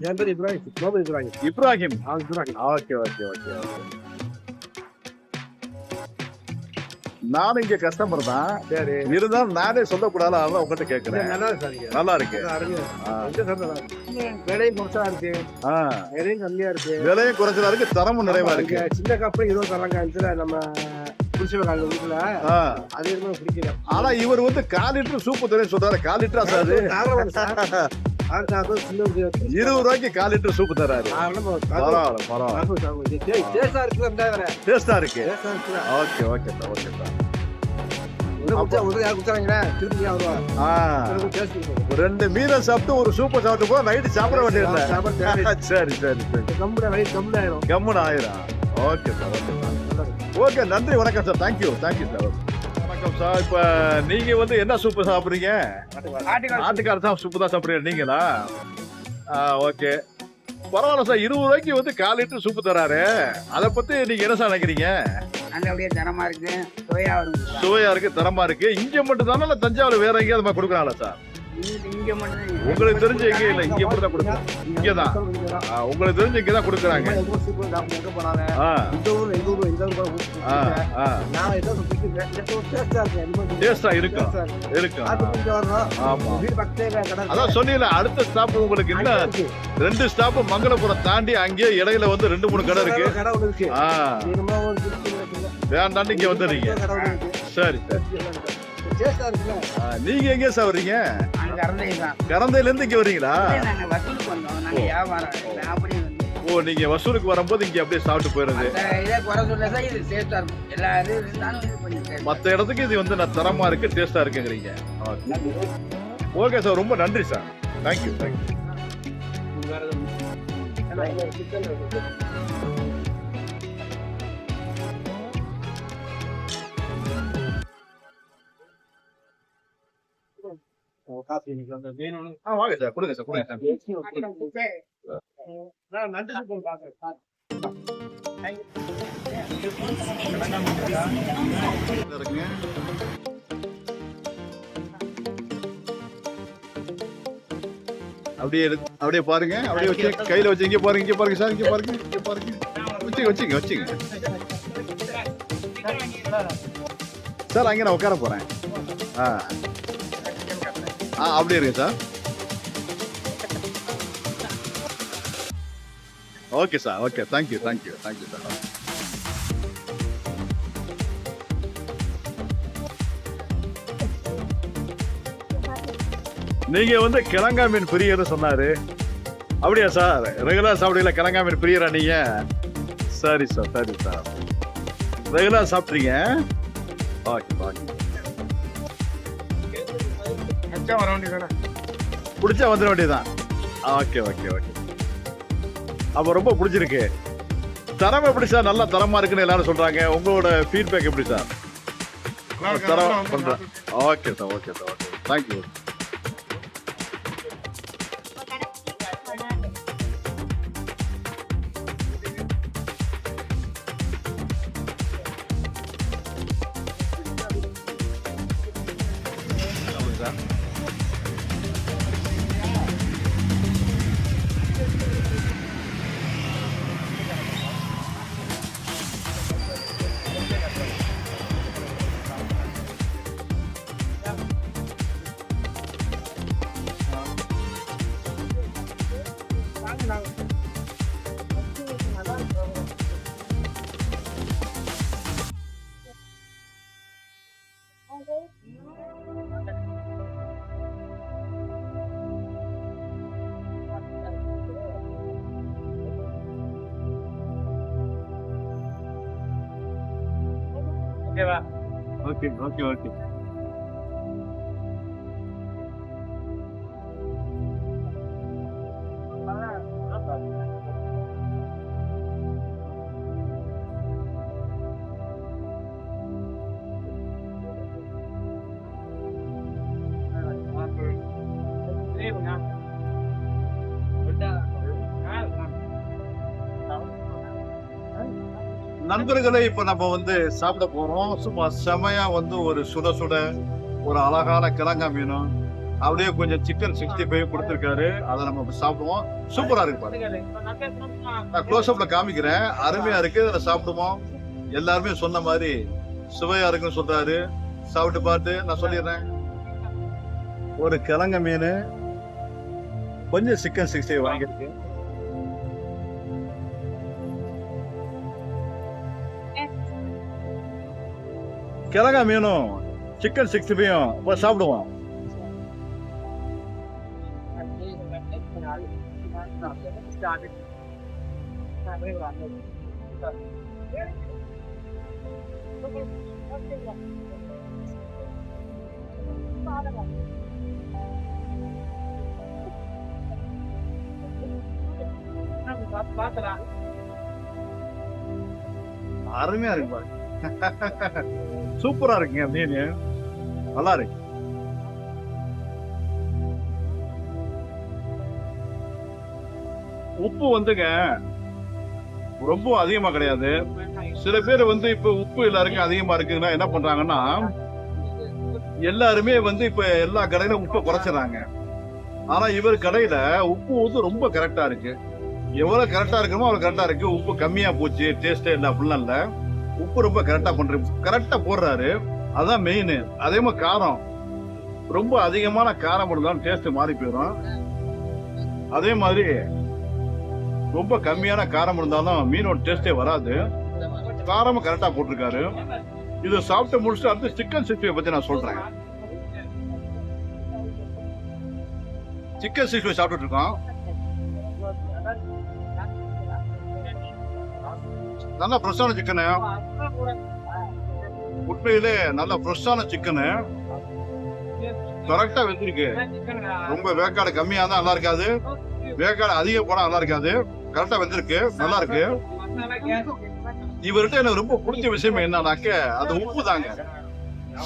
என் பேர் இப்ராஹிம் முகமது இப்ராஹிம் இப்ராஹிம் அவன் Ibrahim okay okay okay okay நானும் இங்க கஸ்டமர் தான். சரி. இருந்தாலும் நானே சொல்லக்கூடாது அதான் உங்ககிட்ட இது கேக்குறேன் நல்லா இருக்கு. நல்லா இருக்கு. ஆ? விலையும் குறைச்சா இருக்கு. ஆ. விலையும் கம்மியா இருக்கு. விலையும் குறைச்சலா இருக்கு தரமும் நிறைவா இருக்கு. சின்ன கப்பு இருபது தரங்க இதுல நம்ம ஆ. ஆனா இவர் வந்து கால் லிட்டர் சூப்பு தரேன் சொல்றாரு. கால் லிட்டரா சார். இருபது ரூபாய்க்கு கால் லிட்டர் சூப்பு தராரு. பரவாயில்ல பரவாயில்ல. டேஸ்டா இருக்கு. ஓகே ஓகே ஓகே ரெண்டு மீதம் சாப்பிட்டு ஒரு சூப்பர் சாப்பிட்டு போக நைட்டு சாப்பிட தேவை. சரி சரி சரி. கம்முன்னு ஆயிரம். Okay sir okay sir. Okay நன்றி வணக்கம் sir thank you thank you sir வணக்கம் சார். இப்போ நீங்க வந்து என்ன சூப்பு சாப்பிட்றீங்க? ஆட்டுக்கார தான் சூப்பு தான் சாப்பிட்றீங்க நீங்களா? ஓகே பரவாயில்ல சார். இருபது ரூபாய்க்கு வந்து கால் லிட்டர் சூப்பு தராரு. அதை பத்தி நீங்க என்ன சார் நினைக்கிறீங்க? நல்லபடியா தரமா இருக்கு. சுவையா இருக்கும் சுவையா இருக்கு தரமா இருக்கு. இங்க மட்டும் தானே இல்ல தஞ்சாவூர் வேற எங்கேயாவது கொடுக்குறாங்களா சார்? உங்களுக்கு தெரிஞ்சு எங்க இல்ல. இங்க மட்டும் தான் கொடுக்குறாங்க. இங்கதான். ஆ, உங்களுக்கு தெரிஞ்சு இங்க தான் கொடுக்குறாங்க. டேஸ்டா இருக்கு. இருக்கும். இருக்கு. இங்க ஆமா. அதான் சொன்னீங்கல்ல அடுத்த ஸ்டாப் உங்களுக்கு இருக்கு. ரெண்டு ஸ்டாப் மங்களபுரம் தாண்டி அங்கேயே இடையில வந்து ரெண்டு மூணு கடை இருக்கு. வேண்டாம் இங்க வந்துடுறீங்க. சரி சரி. நீங்க எங்க சார் வர்றீங்க? கரந்தையில இருந்து இங்க வர்றீங்களா? ஓ. நீங்க வசூலுக்கு வரும்போது இங்க அப்படியே சாப்பிட்டு போயிருது மத்த இடத்துக்கு இது வந்து நான் தரமா இருக்கு டேஸ்டா இருக்குங்கிறீங்க. ஓகே. சார் ரொம்ப நன்றி சார். தேங்க்யூ தேங்க்யூ காஃபி இன்னைக்கு வந்து வேணும்னு ஆ வாங்க சார் கொடுங்க சார் கொடுங்க சார். நான் நன்றி சொல்றேன் பாக்குறேன் இருக்குங்க அப்படியே எடுத்து அப்படியே பாருங்க. அப்படியே வச்சு கையில வச்சு இங்க பாருங்க இங்க பாருங்க சார் இங்க பாருங்க இங்க பாருங்க. வச்சுங்க வச்சுங்க வச்சுங்க. சார் அங்கே நான் உட்கார போறேன். ஆ. ஆ அப்படியே இருக்கு sir. Okay sir okay thank you thank you thank you sir நீங்க வந்து கிழங்கா மீன் பிரியர் சொன்னாரு. அப்படியா சார் ரெகுலர் சாப்பிடுவீங்களா கிழங்கா மீன் பிரியரா நீங்க? சரி சார் சரி சார் ரெகுலர் சாப்பிட்றீங்க. ஓகே ஓகே வச்சா வர வேண்டியதானே பிடிச்சா வந்துட வேண்டியதுதான். ஓகே ஓகே ஓகே அப்போ ரொம்ப பிடிச்சிருக்கு. தரம் எப்படி சார்? நல்லா தரமா இருக்குன்னு எல்லாரும் சொல்றாங்க. உங்களோட ஃபீட்பேக் எப்படி சார்? தரம் பண்றேன் okay sir okay sir okay thank you ஓகேவா ஓகே ஓகே ஓகே நண்பர்களை இப்ப நம்ம வந்து சாப்பிட போறோம். சும்மா செமையா வந்து ஒரு சுட சுட ஒரு அழகான கிழங்கா மீனும் அப்படியே கொஞ்சம் சிக்கன் சிக்ஸ்டி ஃபைவ் கொடுத்துருக்காரு. அதை நம்ம சாப்பிடுவோம். சூப்பரா இருக்கு பாருங்க. நான் க்ளோஸ் அப்ல காமிக்கிறேன். அருமையா இருக்கு. அதை சாப்பிடுவோம். எல்லாருமே சொன்ன மாதிரி சுவையா இருக்குன்னு சொல்றாரு. சாப்பிட்டு பார்த்து நான் சொல்லிடுறேன். ஒரு கிழங்க மீன் கொஞ்சம் சிக்கன் சிக்ஸ்டி வாங்கியிருக்கேன் கிழங்கா மீனும் சிக்கன் சிக்ஸ்டி ஃபைவும் இப்போ சாப்பிடுவோம். அருமையா இருக்கு பாருங்க. சூப்பரா இருக்குங்க மீன் நல்லா இருக்கு. உப்பு வந்துங்க ரொம்ப அதிகமா கிடையாது. சில பேர் வந்து இப்ப உப்பு எல்லாருக்கும் அதிகமா இருக்குன்னா என்ன பண்றாங்கன்னா எல்லாருமே வந்து இப்ப எல்லா கடையில உப்பை குறைச்சிடறாங்க ஆனா இவர் கடையில உப்பு வந்து ரொம்ப கரெக்டா இருக்கு. எவ்வளவு கரெக்டா இருக்குமோ அவ்வளவு கரெக்டா இருக்கு. உப்பு கம்மியா போச்சு டேஸ்டே இல்லை அப்படிலாம் இல்ல. உப்பு ரொம்ப கரெக்டா பண்றேன் கரெக்டா போடுறாரு. அதான் மெயின் அதே மாதிரி காரம். ரொம்ப அதிகமான காரம் இருந்தாலும் டேஸ்ட் மாறி போயிடும். அதே மாதிரி ரொம்ப கம்மியான காரம் இருந்தாலும் மீனோட டேஸ்டே வராது. காரமும் கரெக்டா போட்டிருக்காரு. இதை சாப்பிட்டு முடிச்சுட்டு அடுத்து சிக்கன் சிக்ஸ்டியை பத்தி நான் சொல்றேன். சிக்கன் சிக்ஸ்டி சாப்பிட்டுட்டு இருக்கோம். நல்ல ஃப்ரெஷ்ஷான சிக்கனு உண்மையிலே நல்ல ஃப்ரெஷ்ஷான சிக்கனு கரெக்டா வெந்திருக்கு. ரொம்ப வேக்காடு கம்மியா தான் நல்லா இருக்காது. வேக்காடு அதிகம் போனா நல்லா இருக்காது. கரெக்டா வெந்திருக்கு. நல்லா இருக்கு. இவர்கிட்ட எனக்கு ரொம்ப பிடிச்ச விஷயம் என்னன்னாக்க அது உப்பு தாங்க.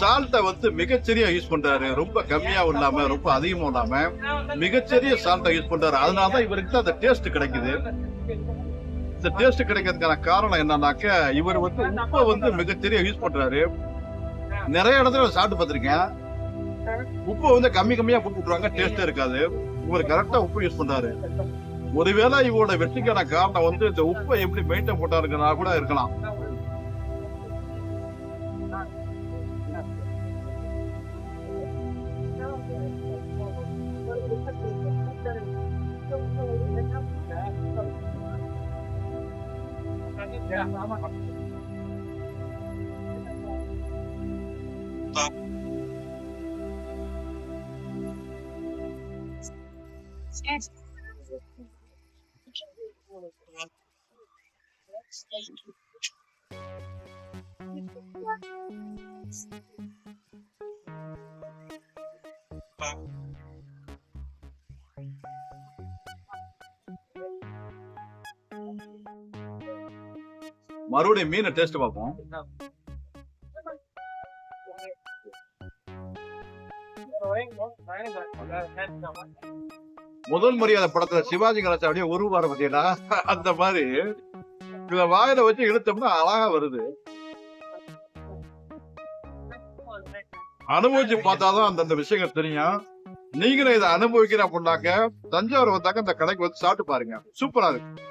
சால்ட்டை வந்து மிகச்சரியா யூஸ் பண்றாரு. ரொம்ப கம்மியாவும் இல்லாம ரொம்ப அதிகமும் இல்லாம மிகச்சரிய சால்ட்டை யூஸ் பண்றாரு. அதனாலதான் இவருக்கு அந்த டேஸ்ட் கிடைக்குது. இந்த டேஸ்ட் கிடைக்கிறதுக்கான காரணம் என்னன்னாக்க இவர் வந்து உப்பை வந்து மிகச்சரிய யூஸ் பண்றாரு. நிறைய இடத்துல சாப்பிட்டு பார்த்திருக்கேன். உப்பு வந்து கம்மி கம்மியா போட்டு விட்டுருவாங்க டேஸ்டே இருக்காது. இவர் கரெக்டா உப்பு யூஸ் பண்றாரு. ஒருவேளை இவரோட வெற்றிக்கான காரணம் வந்து இந்த உப்பை எப்படி மெயின்டைன் போட்டாருங்கன்னா கூட இருக்கலாம். மறுபடியும் மீனை டேஸ்ட் பார்ப்போம். முதல் மரியாதை படத்துல சிவாஜி கணேசன் அப்படியே உருவாரு பாத்தீங்கன்னா அந்த மாதிரி. இத வாயில வச்சு இழுத்தோம்னா அழகா வருது. அனுபவிச்சு பார்த்தாதான் அந்தந்த விஷயங்கள் தெரியும். நீங்களும் இதை அனுபவிக்கிற அப்படின்னாக்க தஞ்சாவூர் வந்தாக்க இந்த கடைக்கு வந்து சாப்பிட்டு பாருங்க. சூப்பரா இருக்கு.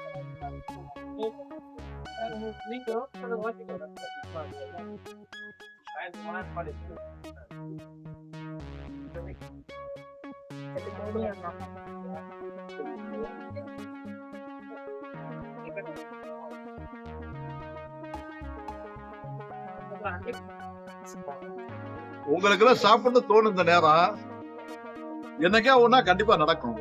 உங்களுக்கு எல்லாம் சாப்பிட்டு தோணும் இந்த நேரம். என்னைக்கா ஒன்னா கண்டிப்பா நடக்கும்.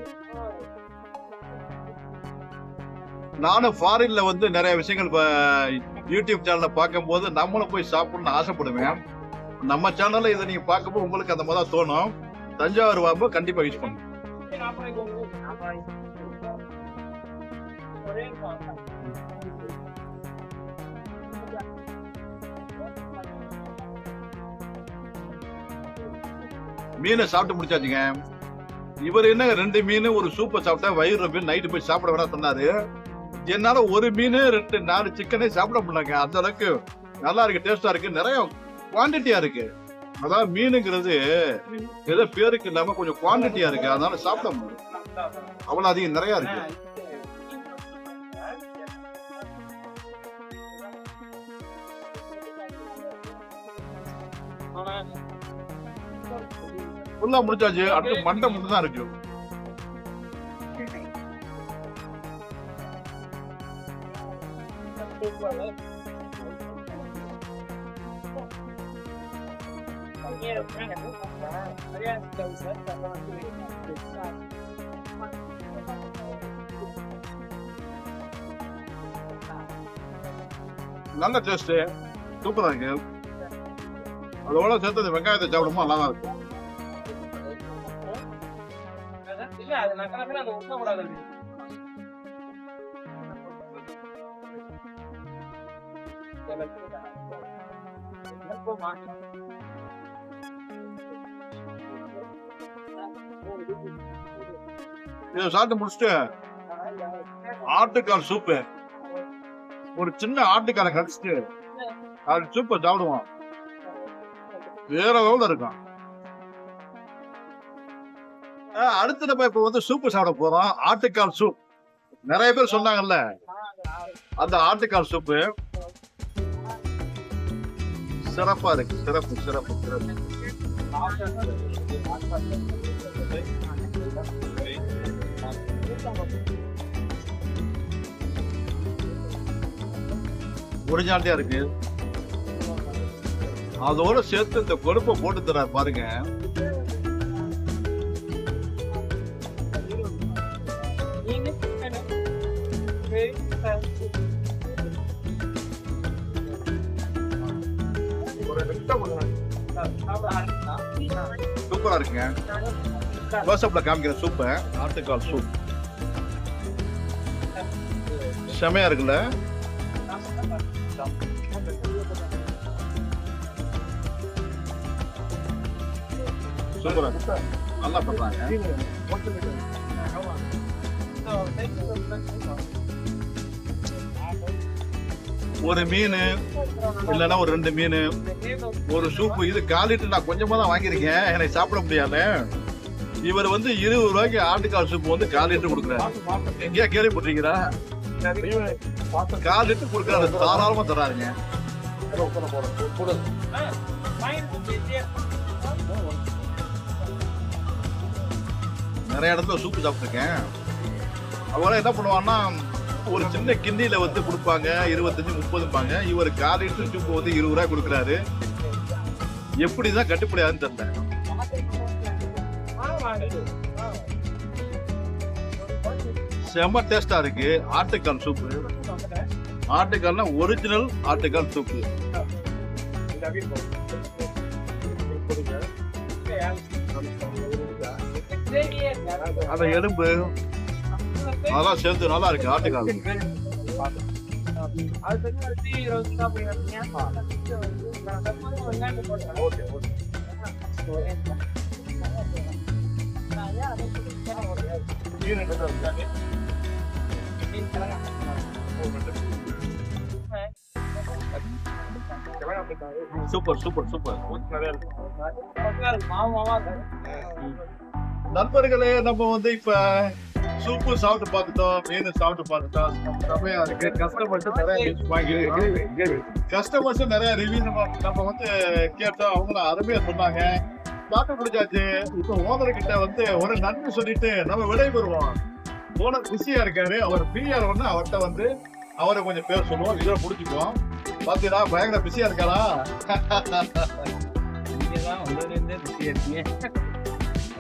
நானும் ஃபாரின்ல வந்து நிறைய விஷயங்கள் யூடியூப் சேனல்ல பார்க்கும்போது நம்மளும் போய் சாப்பிடணும்னு ஆசைப்படுவேன். நம்ம சேனல்ல இதை நீங்க பார்க்கும்போது உங்களுக்கு அந்த மாதிரி தான் தோணும். தஞ்சாவூர் வாம்பு கண்டிப்பா யூஸ் பண்ணுங்க மீனை சாப்பிட்டு முடிச்சாச்சுங்க. இவர் என்ன ரெண்டு மீன் ஒரு சூப்பை சாப்பிட்டா வயிறு ரொம்ப நைட்டு போய் சாப்பிட வேணாம் சொன்னாரு. என்னால ஒரு மீன் ரெண்டு நாலு சிக்கனே சாப்பிட முடியலங்க. அந்த அளவுக்கு நல்லா இருக்கு டேஸ்டா இருக்கு நிறைய குவான்டிட்டியா இருக்கு. அதாவது மீனுங்கிறது ஏதோ பேருக்கு இல்லாம கொஞ்சம் குவாண்டிட்டியா இருக்கு. அதனால சாப்பிட முடியும் அவ்வளவு அதிகம் நிறைய இருக்கு. ஃபுல்லா முடிச்சாச்சு. அடுத்து மண்டை மட்டும் தான் இருக்கு. நல்ல டேஸ்ட் சூப்பரா இருக்கு. அதோட சேர்த்து அந்த வெங்காயத்தை சாப்பிடும்போது நல்லா தான் இருக்கும் இதை சாப்பிட்டு முடிச்சுட்டு ஆட்டுக்கால் சூப்பு ஒரு சின்ன ஆட்டுக்காலை கடிச்சிட்டு அது சூப்பை சாப்பிடுவோம். வேற லெவலில் இருக்கும் அடுத்து நம்ம இப்ப வந்து சூப்பு சாப்பிட போறோம். ஆட்டுக்கால் சூப் நிறைய பேர் சொன்னாங்கல்ல அந்த ஆட்டுக்கால் சூப்பு சிறப்பா இருக்கு சிறப்பு சிறப்பு சிறப்பு. ஒரிஜினாலிட்டியா இருக்கு? அதோட சேர்த்து இந்த கொழுப்பை போட்டு தர பாருங்க. சூப்பரா இருக்குங்க. வாட்ஸ்அப்ல காமிக்கிற சூப்பை ஆட்டுக்கால் சூப் செமையா இருக்குல்ல? சூப்பரா நல்லா பண்றாங்க. ஒரு மீன் இல்லைன்னா ஒரு ரெண்டு மீன் ஒரு சூப்பு. இது கால் லிட்டர் நான் கொஞ்சமா தான் வாங்கியிருக்கேன். எனக்கு சாப்பிட முடியாது இவர் வந்து இருபது ரூபாய்க்கு ஆட்டுக்கால் சூப்பு வந்து கால் லிட்டர் கொடுக்குறாரு. எங்கேயா கேள்விப்பட்டிருக்கிறா கால் லிட்டர் கொடுக்குறாரு. தாராளமாக தராருங்க. நிறைய இடத்துல சூப்பு சாப்பிட்ருக்கேன் அவங்களாம் என்ன பண்ணுவான்னா ஒரு சின்ன கிண்ணியில் வந்து கொடுப்பாங்க இருபத்தஞ்சு முப்பதுப்பாங்க இவர் கால் லிட்டர் சூப்பு வந்து இருபது ரூபாய் கொடுக்குறாரு. எப்படி தான் கட்டுப்படியாதுன்னு தெரியல. செம்ம டேஸ்டா இருக்கு. ஆட்டுக்கால் சூப்பு. ஆட்டுக்கால்னா ஒரிஜினல் ஆட்டுக்கால் சூப்பு. அந்த எலும்பு. அதெல்லாம் சேர்த்து நல்லா இருக்கு ஆட்டுக்கால். Super super super. நண்பர்களே நம்ம வந்து இப்ப சூப்பு சாப்பிட்டு பார்த்துட்டோம் மீன் சாப்பிட்டு பார்த்துட்டோம். செமையா இருக்கு. கஸ்டமர்ஸ் நிறைய reviews வாங்கி கஸ்டமர்ஸ் நிறைய ரிவ்யூ நம்ம நம்ம வந்து கேட்டோம் அவங்க அருமையா சொன்னாங்க. சாப்பிட்டு முடிச்சாச்சு இப்போ ஓனர் கிட்ட வந்து ஒரு நன்றி சொல்லிட்டு நம்ம விடைபெறுவோம். ஓனர் பிஸியா இருக்காரு. அவர் ஃப்ரீயா உடனே அவர்கிட்ட வந்து அவரை கொஞ்சம் பேர் சொல்லுவோம். இதில் முடிச்சுக்குவோம். பாத்தீங்களா? பயங்கர பிஸியா இருக்காரா? நானே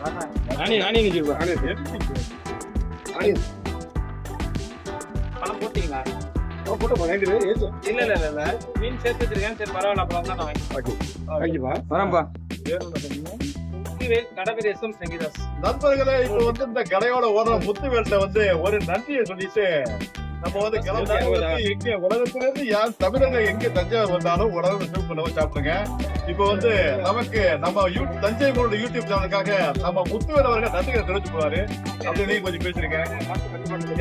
நானே நினைச்சிருப்பேன் நானே பணம் போட்டீங்களா? போட்டு வாங்கிட்டு இல்ல இல்ல இல்ல இல்ல. மீன் சேர்த்து வச்சிருக்கேன். சரி பரவாயில்ல அப்புறம் தான் நான் வாங்கி சங்கீதாஸ். நண்பர்களே இப்போ வந்து இந்த கடையோட ஓனர் முத்துவேல்ட்ட வந்து ஒரு நன்றியை சொல்லிட்டு நம்ம வந்து கிளம்பி எங்க உலகத்துல இருந்து யார் தமிழர்கள் எங்க தஞ்சாவூர் வந்தாலும் உடனே சூப் பண்ண சாப்பிடுங்க. இப்போ வந்து நமக்கு நம்ம தஞ்சை போர்டு யூடியூப் சேனலுக்காக நம்ம முத்துவேல் அவர்கள் நன்றிகளை தெரிவிச்சு போவாரு அப்படி நீங்க கொஞ்சம் பேசுறீங்க.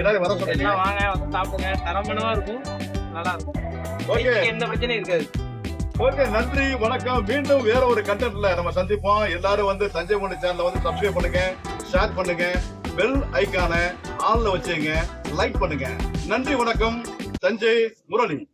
எல்லாரும் வர எல்லாம் வாங்க சாப்பிடுங்க. தரமானதா இருக்கும். நல்லா இருக்கும். ஓகே. எந்த பிரச்சனையும் இருக்காது. ஓகே நன்றி வணக்கம். மீண்டும் வேற ஒரு கண்டென்ட்ல நம்ம சந்திப்போம். எல்லாரும் வந்து தஞ்சை மொழி சேனலை வந்து சப்ஸ்கிரைப் பண்ணுங்க ஷேர் பண்ணுங்க. பெல் ஐக்கான ஆன்ல வச்சுங்க லைக் பண்ணுங்க. நன்றி வணக்கம். தஞ்சை முரளி.